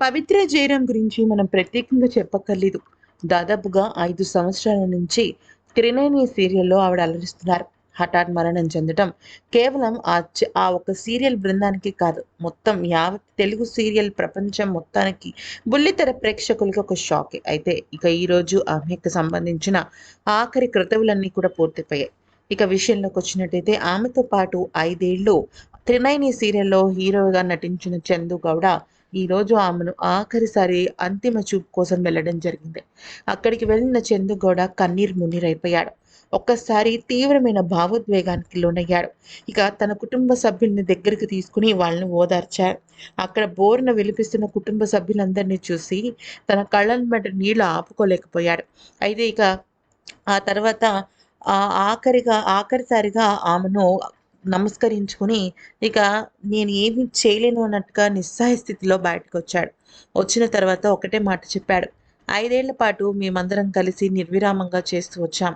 పవిత్ర జయరాం గురించి మనం ప్రత్యేకంగా చెప్పక్కర్లేదు. దాదాపుగా ఐదు సంవత్సరాల నుంచి త్రినేని సీరియల్లో ఆవిడ అలరిస్తున్నారు. హఠాత్ మరణం చెందడం కేవలం ఆ ఆ ఒక సీరియల్ బృందానికి కాదు. మొత్తం యావత్ తెలుగు సీరియల్ ప్రపంచం మొత్తానికి బుల్లితెర ప్రేక్షకులకి ఒక షాకే. అయితే ఇక ఈరోజు ఆమెకు సంబంధించిన ఆఖరి కృతవులన్నీ కూడా పూర్తిపోయాయి ఇక విషయంలోకి వచ్చినట్టయితే ఆమెతో పాటు ఐదేళ్ళు త్రినైని సీరియల్లో హీరోగా నటించిన చందు గౌడ ఈరోజు ఆమెను ఆఖరిసారి అంతిమ చూపు కోసం వెళ్ళడం జరిగింది. అక్కడికి వెళ్ళిన చందు గౌడ కన్నీరు మున్నీరైపోయాడు. ఒక్కసారి తీవ్రమైన భావోద్వేగానికి లోనయ్యాడు. ఇక తన కుటుంబ సభ్యుల్ని దగ్గరికి తీసుకుని వాళ్ళని ఓదార్చాడు. అక్కడ బోరున విలిపిస్తున్న కుటుంబ సభ్యులందరినీ చూసి తన కళ్ళ నీళ్ళు ఆపుకోలేకపోయాడు. అయితే ఇక ఆ తర్వాత ఆఖరిగా ఆఖరిసారిగా ఆమెను నమస్కరించుకుని ఇక నేను ఏమి చేయలేను అన్నట్టుగా నిస్సహాయ స్థితిలో బయటకు వచ్చాడు వచ్చిన తర్వాత ఒకటే మాట చెప్పాడు. ఐదేళ్ళ పాటు మేమందరం కలిసి నిర్విరామంగా చేస్తూ వచ్చాం.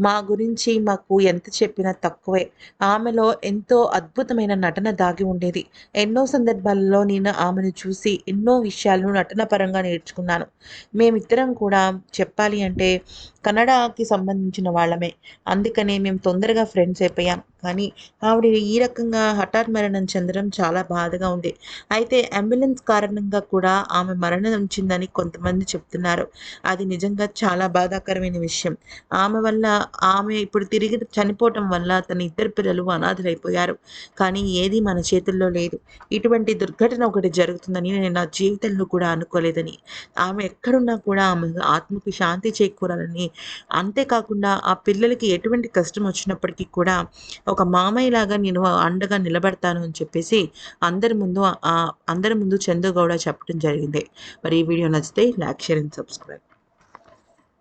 మా గురించి మాకు ఎంత చెప్పినా తక్కువే. ఆమెలో ఎంతో అద్భుతమైన నటన దాగి ఉండేది. ఎన్నో సందర్భాలలో నేను ఆమెను చూసి ఎన్నో విషయాలను నటన పరంగా నేర్చుకున్నాను. మేమిద్దరం కూడా చెప్పాలి అంటే కన్నడకి సంబంధించిన వాళ్ళమే. అందుకనే మేము తొందరగా ఫ్రెండ్స్ అయిపోయాం. కానీ ఆవిడ ఈ రకంగా హఠాత్ మరణం చెందడం చాలా బాధగా ఉంది. అయితే అంబులెన్స్ కారణంగా కూడా ఆమె మరణం మరణించిందని కొంతమంది చెప్తున్నారు. అది నిజంగా చాలా బాధాకరమైన విషయం. ఆమె వల్ల ఆమె ఇప్పుడు తిరిగి చనిపోవటం వల్ల తన ఇద్దరు పిల్లలు అనాథలైపోయారు. కానీ ఏది మన చేతుల్లో లేదు. ఇటువంటి దుర్ఘటన ఒకటి జరుగుతుందని నేను నా జీవితంలో కూడా అనుకోలేదని. ఆమె ఎక్కడున్నా కూడా ఆమె ఆత్మకి శాంతి చేకూరాలని. అంతేకాకుండా ఆ పిల్లలకి ఎటువంటి కష్టం వచ్చినప్పటికీ కూడా ఒక మామయ్యలాగా నేను అండగా నిలబడతాను అని చెప్పేసి అందరి ముందు ఆ అందరి ముందు చందుగౌడ చెప్పడం జరిగింది. మరి ఈ వీడియో నచ్చితే లైక్ షేర్ అండ్ సబ్స్క్రైబ్.